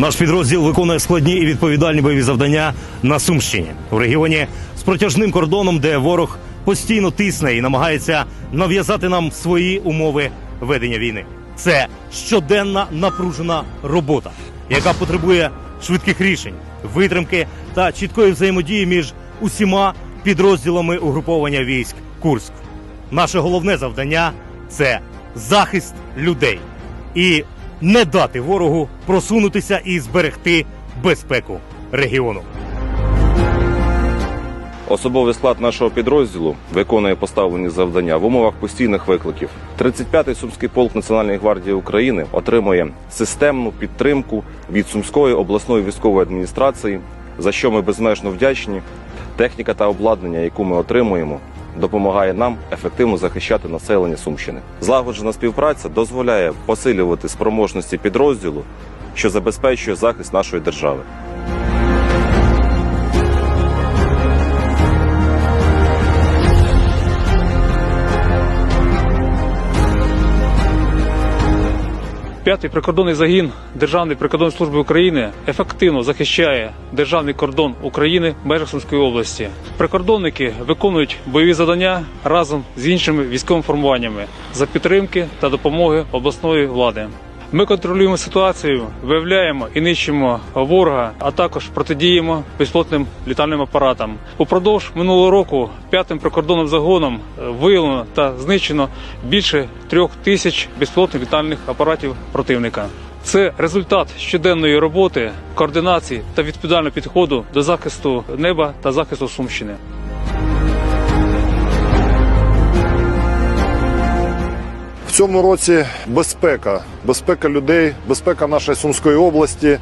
Наш підрозділ виконує складні і відповідальні бойові завдання на Сумщині в регіоні з протяжним кордоном, де ворог постійно тисне і намагається нав'язати нам свої умови ведення війни. Це щоденна напружена робота, яка потребує швидких рішень, витримки та чіткої взаємодії між усіма підрозділами угруповання військ Курськ. Наше головне завдання це захист людей і не дати ворогу просунутися і зберегти безпеку регіону. Особовий склад нашого підрозділу виконує поставлені завдання в умовах постійних викликів. 35-й сумський полк Національної гвардії України отримує системну підтримку від Сумської обласної військової адміністрації, за що ми безмежно вдячні. Техніка та обладнання, яку ми отримуємо, допомагає нам ефективно захищати населення Сумщини. Злагоджена співпраця дозволяє посилювати спроможності підрозділу, що забезпечує захист нашої держави. П'ятий прикордонний загін Державної прикордонної служби України ефективно захищає державний кордон України в межах Сумської області. Прикордонники виконують бойові завдання разом з іншими військовими формуваннями за підтримки та допомоги обласної влади. Ми контролюємо ситуацію, виявляємо і нищимо ворога, а також протидіємо безпілотним літальним апаратам. Упродовж минулого року п'ятим прикордонним загоном е, виявлено та знищено більше трьох тисяч безпілотних літальних апаратів противника. Це результат щоденної роботи, координації та відповідального підходу до захисту неба та захисту Сумщини. Цьому році безпека, безпека людей, безпека нашої Сумської області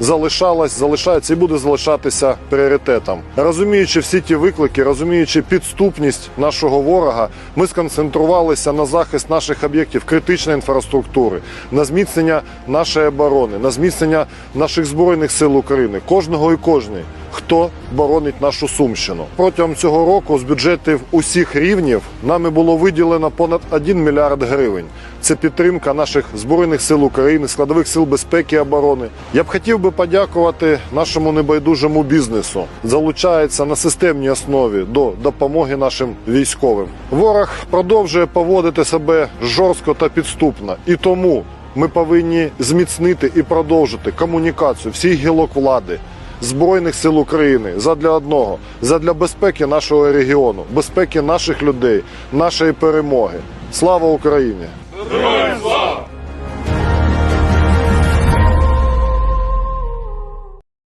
залишалась, залишається і буде залишатися пріоритетом. Розуміючи всі ті виклики, розуміючи підступність нашого ворога, ми сконцентрувалися на захист наших об'єктів критичної інфраструктури, на зміцнення нашої оборони, на зміцнення наших збройних сил України, кожного і кожної. Хто боронить нашу сумщину протягом цього року з бюджетів усіх рівнів нами було виділено понад 1 мільярд гривень. Це підтримка наших збройних сил України, складових сил безпеки і оборони. Я б хотів би подякувати нашому небайдужому бізнесу. Залучається на системній основі до допомоги нашим військовим. Ворог продовжує поводити себе жорстко та підступно, і тому ми повинні зміцнити і продовжити комунікацію всіх гілок влади. Збройних сил України задля одного, задля безпеки нашого регіону, безпеки наших людей, нашої перемоги. Слава Україні!